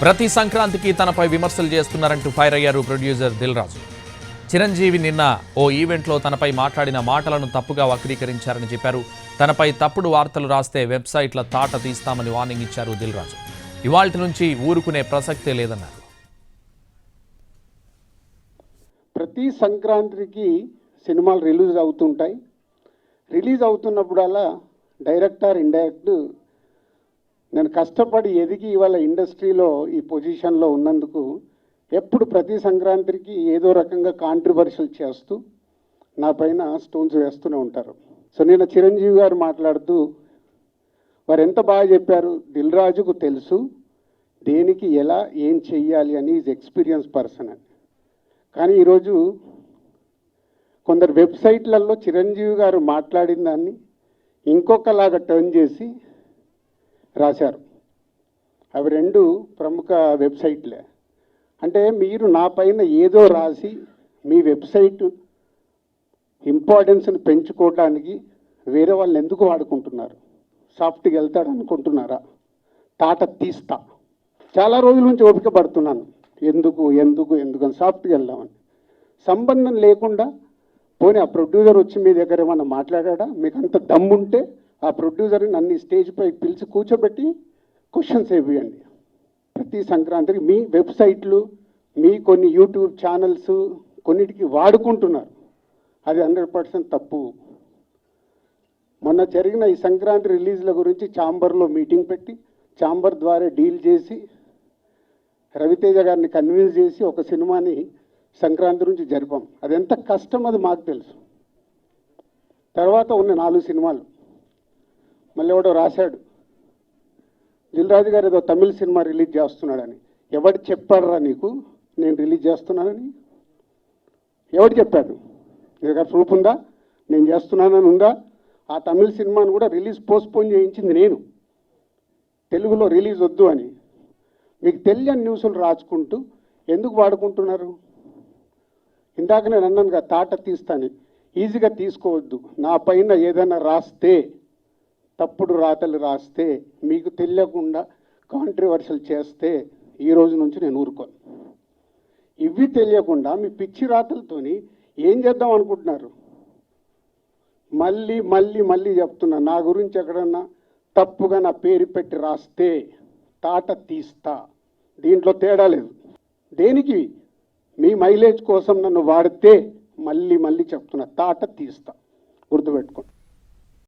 ప్రతి సంక్రాంతికి తనపై విమర్శలు చేస్తున్నారంటూ ఫైర్ అయ్యారు ప్రొడ్యూసర్ దిల్ రాజు చిరంజీవి నిన్న ఓ ఈవెంట్లో తనపై మాట్లాడిన మాటలను తప్పుగా వక్రీకరించారని చెప్పారు. తనపై తప్పుడు వార్తలు రాస్తే వెబ్సైట్ల తాట తీస్తామని వార్నింగ్ ఇచ్చారు దిల్ రాజు ఇవాల్టి నుంచి ఊరుకునే ప్రసక్తే లేదన్నారు. ప్రతి సంక్రాంతికి సినిమాలు రిలీజ్ అవుతుంటాయి. రిలీజ్ అవుతున్నప్పుడల్లా డైరెక్టర్ ఇండైరెక్ట్ నేను కష్టపడి ఎదిగి ఇవాళ ఇండస్ట్రీలో ఈ పొజిషన్లో ఉన్నందుకు ఎప్పుడు ప్రతి సంక్రాంతికి ఏదో రకంగా కాంట్రవర్షియల్ చేస్తూ నా పైన స్టోన్స్ వేస్తూనే ఉంటారు. సో నేను చిరంజీవి గారు మాట్లాడుతూ వారు ఎంత బాగా చెప్పారు? దిల్ రాజుకు తెలుసు. దేనికి ఎలా ఏం చెయ్యాలి అని ఈజ్ ఎక్స్పీరియన్స్ పర్సన్ అని. కానీ ఈరోజు కొందరు వెబ్సైట్లలో చిరంజీవి గారు మాట్లాడిన దాన్ని ఇంకొకలాగా టర్న్ చేసి రాశారు. అవి రెండు ప్రముఖ వెబ్సైట్లే. అంటే మీరు నా పైన ఏదో రాసి మీ వెబ్సైట్ ఇంపార్టెన్స్ని పెంచుకోవడానికి వేరే వాళ్ళు ఎందుకు వాడుకుంటున్నారు? సాఫ్ట్కి వెళ్తాడు అనుకుంటున్నారా? తాట తీస్తా. చాలా రోజుల నుంచి ఓపిక పడుతున్నాను. ఎందుకు ఎందుకు ఎందుకు అని సాఫ్ట్కి వెళ్దామని. సంబంధం లేకుండా పోనీ ఆ ప్రొడ్యూసర్ వచ్చి మీ దగ్గర ఏమన్నా మాట్లాడా మీకు అంత దమ్ముంటే ఆ ప్రొడ్యూసర్ని అన్ని స్టేజ్ పై పిలిచి కూర్చోబెట్టి క్వశ్చన్స్ వేయండి ప్రతి సంక్రాంతికి మీ వెబ్సైట్లు మీ కొన్ని యూట్యూబ్ ఛానల్స్ కొన్నిటికి వాడుకుంటున్నారు. అది హండ్రెడ్ పర్సెంట్ తప్పు. మొన్న జరిగిన ఈ సంక్రాంతి రిలీజ్ల గురించి ఛాంబర్లో మీటింగ్ పెట్టి ఛాంబర్ ద్వారా డీల్ చేసి రవితేజ గారిని కన్విన్స్ చేసి ఒక సినిమాని సంక్రాంతి నుంచి జరిపాం. అది ఎంత కష్టం అది మాకు తెలుసు. తర్వాత ఉన్న నాలుగు సినిమాలు. మళ్ళీ ఎవడో రాశాడు. దిల్రాజు గారు ఏదో తమిళ సినిమా రిలీజ్ చేస్తున్నాడని. ఎవడు చెప్పాడురా నీకు? నేను రిలీజ్ చేస్తున్నానని. ఎవడు చెప్పాడు? నీ దగ్గర ప్రూఫ్ ఉందా? నేను చేస్తున్నానని ఉందా? ఆ తమిళ సినిమాను కూడా రిలీజ్ పోస్ట్పోన్ చేయించింది నేను. తెలుగులో రిలీజ్ వద్దు అని. మీకు తెలియని న్యూస్లు రాసుకుంటూ ఎందుకు వాడుకుంటున్నారు? ఇందాక నేను అన్నాను కదా తాట తీస్తాను. ఈజీగా తీసుకోవద్దు. నా పైన ఏదైనా రాస్తే తప్పుడు రాతలు రాస్తే మీకు తెలియకుండా కాంట్రవర్షియల్ చేస్తే ఈ రోజు నుంచి నేను ఊరుకోను. ఇవి తెలియకుండా మీ పిచ్చి రాతలతోని ఏం చేద్దాం అనుకుంటున్నారు? మళ్ళీ మళ్ళీ మళ్ళీ చెప్తున్నా నా గురించి ఎక్కడన్నా తప్పుగా నా పేరు పెట్టి రాస్తే తాట తీస్తా. దీంట్లో తేడా లేదు. దేనికి? మీ మైలేజ్ కోసం నన్ను వాడితే మళ్ళీ మళ్ళీ చెప్తున్నా తాట తీస్తా. గుర్తుపెట్టుకోండి.